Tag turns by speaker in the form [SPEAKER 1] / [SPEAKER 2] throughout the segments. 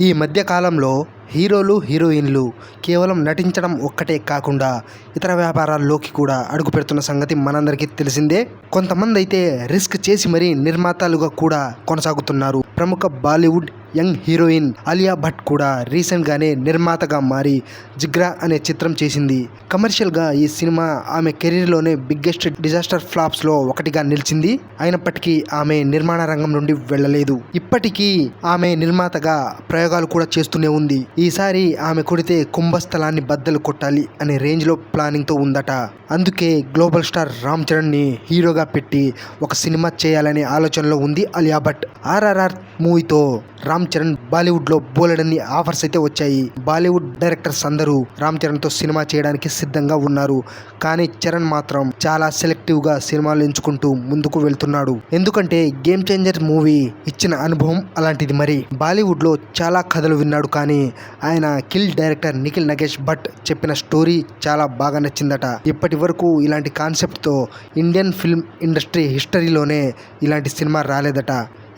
[SPEAKER 1] ఈ మధ్యకాలంలో హీరోలు హీరోయిన్లు కేవలం నటించడం ఒక్కటే కాకుండా ఇతర వ్యాపారాల్లోకి కూడా అడుగు పెడుతున్న సంగతి మనందరికీ తెలిసిందే. కొంతమంది అయితే రిస్క్ చేసి మరీ నిర్మాతలుగా కూడా కొనసాగుతున్నారు. ప్రముఖ బాలీవుడ్ యంగ్ హీరోయిన్ అలియా భట్ కూడా రీసెంట్గానే నిర్మాతగా మారి జిగ్రా అనే చిత్రం చేసింది. కమర్షియల్గా ఈ సినిమా ఆమె కెరీర్లోనే బిగ్గెస్ట్ డిజాస్టర్ ఫ్లాప్స్లో ఒకటిగా నిలిచింది. అయినప్పటికీ ఆమె నిర్మాణ రంగం నుండి వెళ్ళలేదు. ఇప్పటికీ ఆమె నిర్మాతగా ప్రయోగాలు కూడా చేస్తూనే ఉంది. ఈసారి ఆమె కొడితే కుంభస్థలాన్ని బద్దలు కొట్టాలి అనే రేంజ్లో ప్లానింగ్తో ఉందట. అందుకే గ్లోబల్ స్టార్ రామ్ చరణ్ని హీరోగా పెట్టి ఒక సినిమా చేయాలనే ఆలోచనలో ఉంది అలియా భట్. ఆర్ఆర్ఆర్ మూవీతో రామ్ చరణ్ బాలీవుడ్లో బోలెడన్ని ఆఫర్స్ అయితే వచ్చాయి. బాలీవుడ్ డైరెక్టర్స్ అందరూ రామ్ చరణ్తో సినిమా చేయడానికి సిద్ధంగా ఉన్నారు. కానీ చరణ్ మాత్రం చాలా సెలెక్టివ్గా సినిమాలు ఎంచుకుంటూ ముందుకు వెళ్తున్నాడు. ఎందుకంటే గేమ్ చేంజర్ మూవీ ఇచ్చిన అనుభవం అలాంటిది మరి. బాలీవుడ్లో చాలా కథలు విన్నాడు కానీ ఆయన కిల్ డైరెక్టర్ నిఖిల్ నగేష్ భట్ చెప్పిన స్టోరీ చాలా బాగా నచ్చిందట. ఇప్పటి వరకు ఇలాంటి కాన్సెప్ట్తో ఇండియన్ ఫిల్మ్ ఇండస్ట్రీ హిస్టరీలోనే ఇలాంటి సినిమా రాలేదట.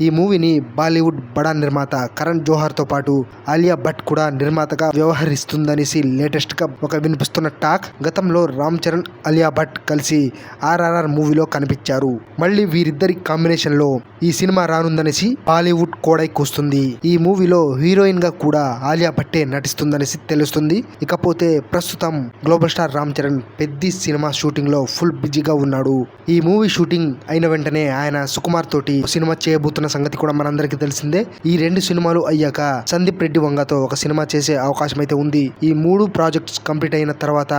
[SPEAKER 1] ఈ మూవీని బాలీవుడ్ బడా నిర్మాత కరణ్ జోహార్తో పాటు ఆలియా భట్ కూడా నిర్మాతగా వ్యవహరిస్తుందనేసి లేటెస్ట్గా ఒక వినిపిస్తున్న టాక్ గతంలో రామ్ చరణ్ ఆలియా భట్ కలిసి ఆర్ఆర్ఆర్ మూవీలో కనిపించారు. మళ్ళీ వీరిద్దరి కాంబినేషన్లో ఈ సినిమా రానుందనేసి బాలీవుడ్ కోడై కూస్తుంది. ఈ మూవీలో హీరోయిన్గా కూడా ఆలియా భట్టే నటిస్తుందనేసి తెలుస్తుంది. ఇకపోతే ప్రస్తుతం గ్లోబల్ స్టార్ రామ్ చరణ్ పెద్ద సినిమా షూటింగ్లో ఫుల్ బిజీగా ఉన్నాడు. ఈ మూవీ షూటింగ్ అయిన వెంటనే ఆయన సుకుమార్ తోటి సినిమా చేయబోతున్న సంగతి కూడా మనందరికీ తెలిసిందే. ఈ రెండు సినిమాలు అయ్యాక సందీప్ రెడ్డి వంగతో ఒక సినిమా చేసే అవకాశం అయితే ఉంది. ఈ మూడు ప్రాజెక్ట్స్ కంప్లీట్ అయిన తర్వాత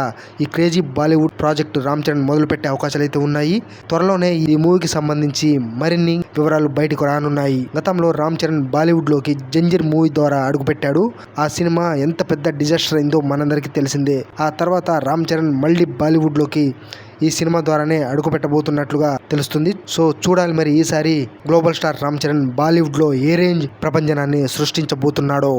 [SPEAKER 1] ఈ క్రేజీ బాలీవుడ్ ప్రాజెక్ట్ రామ్ చరణ్ మొదలు పెట్టే అవకాశాలు అయితే ఉన్నాయి. త్వరలోనే ఈ మూవీకి సంబంధించి మరిన్ని వివరాలు బయటకు రానున్నాయి. గతంలో రామ్ చరణ్ బాలీవుడ్లోకి జంజీర్ మూవీ ద్వారా అడుగుపెట్టాడు. ఆ సినిమా ఎంత పెద్ద డిజాస్టర్ అయిందో మనందరికీ తెలిసిందే. ఆ తర్వాత రామ్ చరణ్ మళ్ళీ బాలీవుడ్లోకి ఈ సినిమా ద్వారానే అడుగుపెట్టబోతున్నట్లుగా తెలుస్తుంది. సో చూడాలి మరి ఈసారి గ్లోబల్ స్టార్ రామ్ చరణ్ బాలీవుడ్లో ఏ రేంజ్ ప్రపంచనాన్ని సృష్టించబోతున్నాడో.